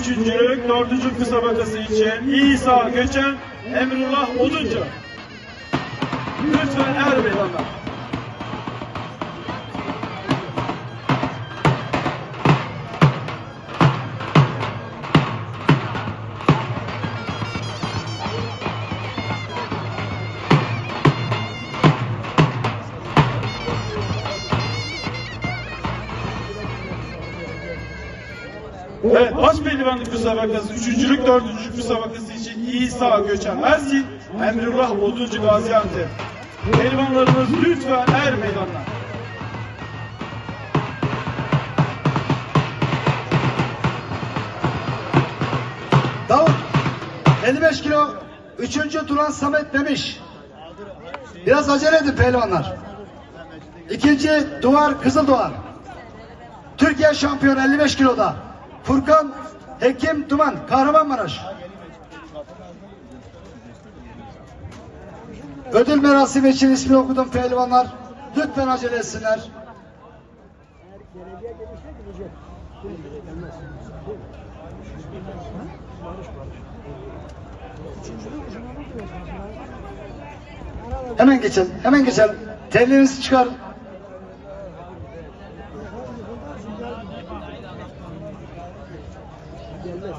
üçüncülük, dördüncü müsabakası için İsa Göçen, Emrullah Oduncu. Lütfen er meydanlar. Evet, baş pehlivanlık müsabakası, üçüncülük, dördüncülük müsabakası için İsa Göçen Ersin, Emrullah Oduncu Gaziantep. Pehlivanlarımız lütfen er meydanlar. Davut 55 kilo 3. Turan Samet demiş. Biraz acele edin pehlivanlar. İkinci Duvar Kızıl Doğan. Türkiye şampiyonu 55 kiloda. Furkan Hekim Duman Kahramanmaraş. Ödül merasimi için ismi okudum pehlivanlar. Lütfen acele etsinler. Hemen geçelim. Hemen geçelim. Terliğinizi çıkar. gelmez.